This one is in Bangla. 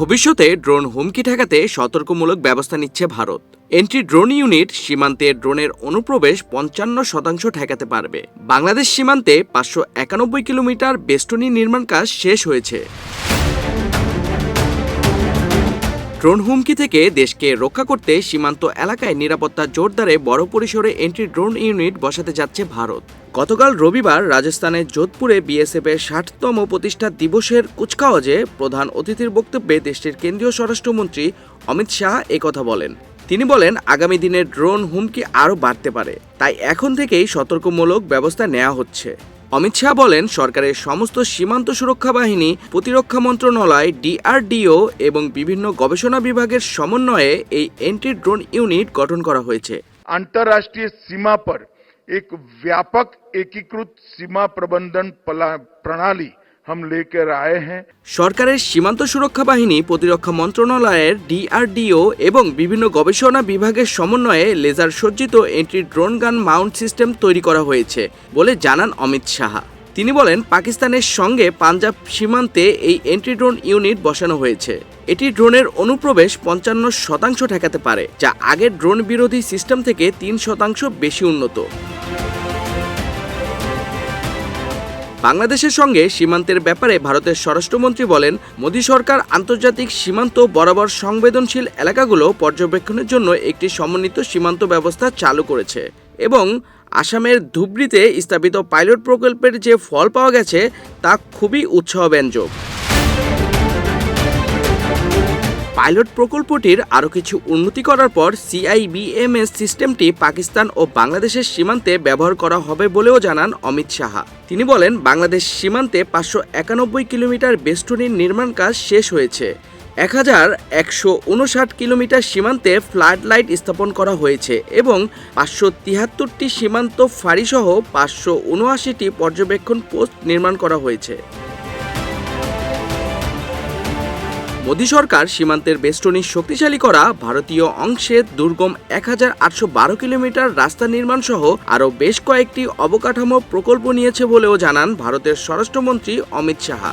ভবিষ্যতে ড্রোন হুমকি ঠেকাতে সতর্কমূলক ব্যবস্থা নিচ্ছে ভারত। এন্ট্রি ড্রোন ইউনিট সীমান্তে ড্রোনের অনুপ্রবেশ পঞ্চান্ন শতাংশ ঠেকাতে পারবে। বাংলাদেশ সীমান্তে পাঁচশো একানব্বই কিলোমিটার বেষ্টনী নির্মাণ কাজ শেষ হয়েছে। ড্রোন হুমকি থেকে দেশকে রক্ষা করতে সীমান্ত এলাকায় নিরাপত্তা জোরদারে বড় পরিসরে এন্ট্রি ড্রোন ইউনিট বসাতে যাচ্ছে ভারত। গতকাল রবিবার রাজস্থানের যোধপুরে বিএসএফ এর ষাটতম প্রতিষ্ঠা দিবসের কুচকাওয়াজে প্রধান অতিথির বক্তব্যে দেশটির কেন্দ্রীয় স্বরাষ্ট্রমন্ত্রী অমিত শাহ একথা বলেন। তিনি বলেন, আগামী দিনে ড্রোন হুমকি আরও বাড়তে পারে। তাই এখন থেকেই সতর্কমূলক ব্যবস্থা নেওয়া হচ্ছে। অমিত শাহ বলেন, সরকারের সমস্ত সীমান্ত সুরক্ষা বাহিনী, প্রতিরক্ষা মন্ত্রণালয়, ডিআরডিও এবং বিভিন্ন গবেষণা বিভাগের সমন্বয়ে এই এন্টি ড্রোন ইউনিট গঠন করা হয়েছে। আন্তরাষ্ট্রীয় সীমা পর এক ব্যাপক একীকৃত সীমা প্রবন্ধন প্রণালী हम लेकर आए हैं সরকারের সীমান্ত সুরক্ষা বাহিনী প্রতিরক্ষা মন্ত্রণালয়ের ডিআরডিও এবং বিভিন্ন গবেষণা বিভাগের সমন্বয়ে লেজার সজ্জিত anti drone gun mount system তৈরি করা হয়েছে বলে জানান অমিত সাহা তিনি বলেন পাকিস্তানের সঙ্গে পাঞ্জাব সীমান্তে এই এন্টি ড্রোন ইউনিট বসানো হয়েছে এটি ড্রোনের অনুপ্রবেশ পঞ্চান্ন শতাংশ ঠেকাতে পারে যা আগের ড্রোন বিরোধী সিস্টেম থেকে তিন শতাংশ বেশি উন্নত বাংলাদেশের সঙ্গে সীমান্তের ব্যাপারে ভারতের স্বরাষ্ট্রমন্ত্রী বলেন, মোদী সরকার আন্তর্জাতিক সীমান্ত বরাবর সংবেদনশীল এলাকাগুলো পর্যবেক্ষণের জন্য একটি সমন্বিত সীমান্ত ব্যবস্থা চালু করেছে এবং আসামের ধুবড়িতে স্থাপিত পাইলট প্রকল্পের যে ফল পাওয়া গেছে, তা খুবই উৎসাহব্যঞ্জক। পাইলট প্রকল্পটির আরও কিছু উন্নতি করার পর সিআইবিএমএস সিস্টেমটি পাকিস্তান ও বাংলাদেশের সীমান্তে ব্যবহার করা হবে বলেও জানান অমিত সাহা। তিনি বলেন, বাংলাদেশ সীমান্তে পাঁচশো একানব্বই কিলোমিটার বেষ্টনীর নির্মাণ কাজ শেষ হয়েছে। এক হাজার একশো উনষাট কিলোমিটার সীমান্তে ফ্লাড লাইট স্থাপন করা হয়েছে এবং পাঁচশো তিয়াত্তরটি সীমান্ত ফাঁড়িসহ পাঁচশো উনআশিটি পর্যবেক্ষণ পোস্ট নির্মাণ করা হয়েছে। মোদী সরকার সীমান্তের বেষ্টনী শক্তিশালী করা ভারতীয় অংশে দুর্গম এক হাজার আটশো বারো কিলোমিটার রাস্তা নির্মাণ সহ আরও বেশ কয়েকটি অবকাঠামো প্রকল্প নিয়েছে বলেও জানান ভারতের স্বরাষ্ট্রমন্ত্রী অমিত সাহা